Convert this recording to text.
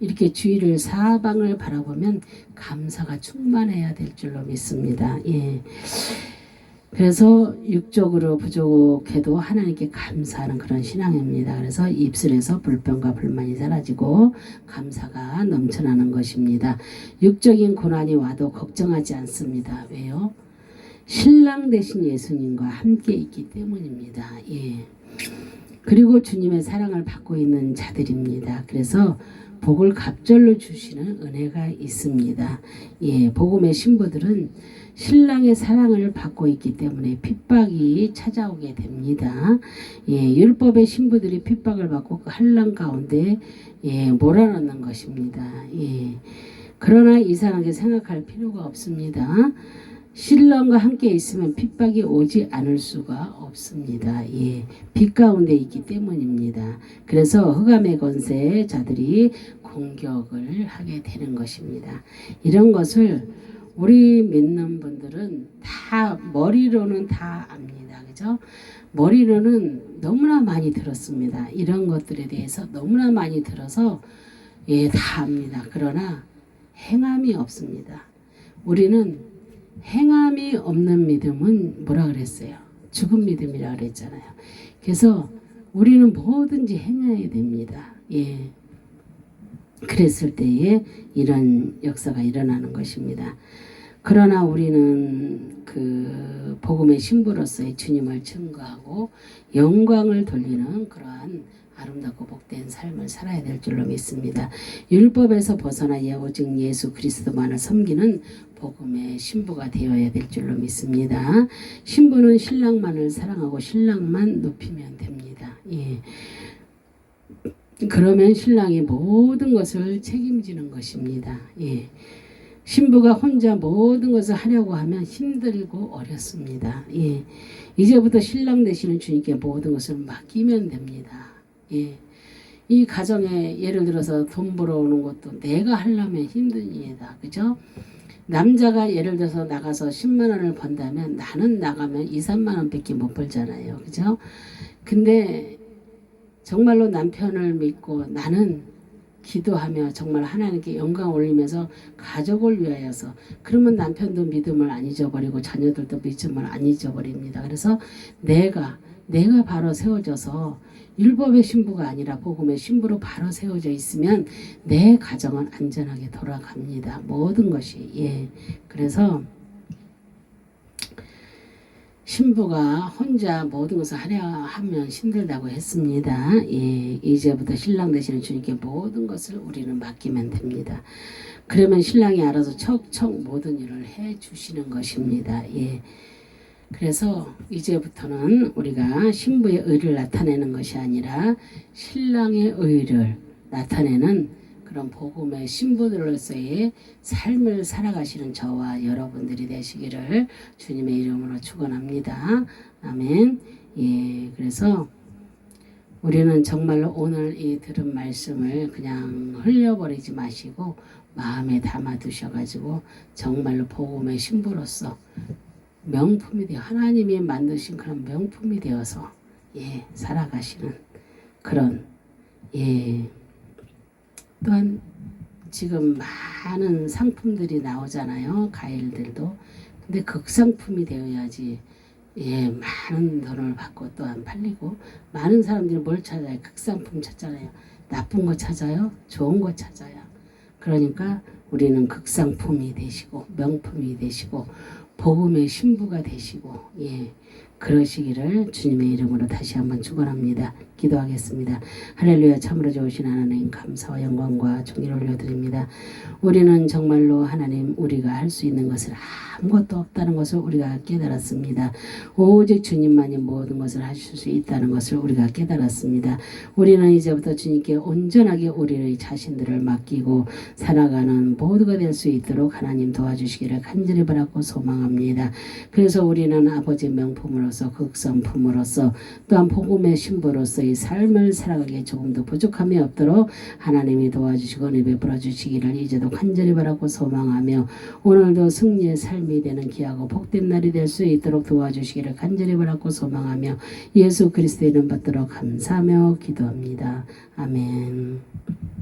이렇게 주위를 사방을 바라보면 감사가 충만해야 될 줄로 믿습니다. 예. 그래서 육적으로 부족해도 하나님께 감사하는 그런 신앙입니다. 그래서 입술에서 불평과 불만이 사라지고 감사가 넘쳐나는 것입니다. 육적인 고난이 와도 걱정하지 않습니다. 왜요? 신랑 되신 예수님과 함께 있기 때문입니다. 예. 그리고 주님의 사랑을 받고 있는 자들입니다. 그래서 복을 갑절로 주시는 은혜가 있습니다. 예, 복음의 신부들은 신랑의 사랑을 받고 있기 때문에 핍박이 찾아오게 됩니다. 예, 율법의 신부들이 핍박을 받고 그 한란 가운데 예, 몰아넣는 것입니다. 예. 그러나 이상하게 생각할 필요가 없습니다. 신랑과 함께 있으면 핍박이 오지 않을 수가 없습니다. 예, 빛 가운데 있기 때문입니다. 그래서 흑암의 권세 자들이 공격을 하게 되는 것입니다. 이런 것을 우리 믿는 분들은 다 머리로는 다 압니다. 그죠? 머리로는 너무나 많이 들었습니다. 이런 것들에 대해서 너무나 많이 들어서 예, 다 압니다. 그러나 행함이 없습니다. 우리는 행함이 없는 믿음은 뭐라 그랬어요? 죽은 믿음이라 그랬잖아요. 그래서 우리는 뭐든지 행해야 됩니다. 예. 그랬을 때에 이런 역사가 일어나는 것입니다. 그러나 우리는 그 복음의 신부로서의 주님을 증거하고 영광을 돌리는 그러한 아름답고 복된 삶을 살아야 될 줄로 믿습니다. 율법에서 벗어나 예, 오직 예수 그리스도만을 섬기는 복음의 신부가 되어야 될 줄로 믿습니다. 신부는 신랑만을 사랑하고 신랑만 높이면 됩니다. 예. 그러면 신랑이 모든 것을 책임지는 것입니다. 예. 신부가 혼자 모든 것을 하려고 하면 힘들고 어렵습니다. 예. 이제부터 신랑 되시는 주님께 모든 것을 맡기면 됩니다. 예. 이 가정에 예를 들어서 돈 벌어오는 것도 내가 하려면 힘든 일이다. 그죠? 남자가 예를 들어서 나가서 10만 원을 번다면 나는 나가면 2, 3만 원밖에 못 벌잖아요. 그죠? 근데 정말로 남편을 믿고 나는 기도하며 정말 하나님께 영광 올리면서 가족을 위하여서 그러면 남편도 믿음을 안 잊어버리고 자녀들도 믿음을 안 잊어버립니다. 그래서 내가 내가 바로 세워져서 율법의 신부가 아니라 복음의 신부로 바로 세워져 있으면 내 가정은 안전하게 돌아갑니다. 모든 것이 예. 그래서 신부가 혼자 모든 것을 하려 하면 힘들다고 했습니다. 예, 이제부터 신랑 되시는 주님께 모든 것을 우리는 맡기면 됩니다. 그러면 신랑이 알아서 척척 모든 일을 해 주시는 것입니다. 예. 그래서 이제부터는 우리가 신부의 의를 나타내는 것이 아니라 신랑의 의를 나타내는 그런 복음의 신부들로서의 삶을 살아가시는 저와 여러분들이 되시기를 주님의 이름으로 축원합니다. 아멘. 예, 그래서 우리는 정말로 오늘 이 들은 말씀을 그냥 흘려버리지 마시고 마음에 담아 두셔가지고 정말로 복음의 신부로서 명품이 되어 하나님이 만드신 그런 명품이 되어서 예 살아가시는 그런 예 또한 지금 많은 상품들이 나오잖아요. 과일들도. 근데 극상품이 되어야지 예, 많은 돈을 받고 또한 팔리고 많은 사람들이 뭘 찾아요? 극상품 찾잖아요. 나쁜 거 찾아요? 좋은 거 찾아요. 그러니까 우리는 극상품이 되시고 명품이 되시고 복음의 신부가 되시고 예. 그러시기를 주님의 이름으로 다시 한번 축원합니다. 기도하겠습니다. 할렐루야 참으로 좋으신 하나님 감사와 영광과 존귀를 올려드립니다. 우리는 정말로 하나님 우리가 할 수 있는 것을 아무것도 없다는 것을 우리가 깨달았습니다. 오직 주님만이 모든 것을 하실 수 있다는 것을 우리가 깨달았습니다. 우리는 이제부터 주님께 온전하게 우리의 자신들을 맡기고 살아가는 모두가 될 수 있도록 하나님 도와주시기를 간절히 바라고 소망합니다. 그래서 우리는 아버지 명품으로 서 극성품으로서 또한 복음의 신부로서의 삶을 살아가기에 조금 더 부족함이 없도록 하나님이 도와주시고 은혜 베풀어 주시기를 이제도 간절히 바라고 소망하며 오늘도 승리의 삶이 되는 귀하고 복된 날이 될 수 있도록 도와주시기를 간절히 바라고 소망하며 예수 그리스도의 이름 받도록 감사하며 기도합니다. 아멘.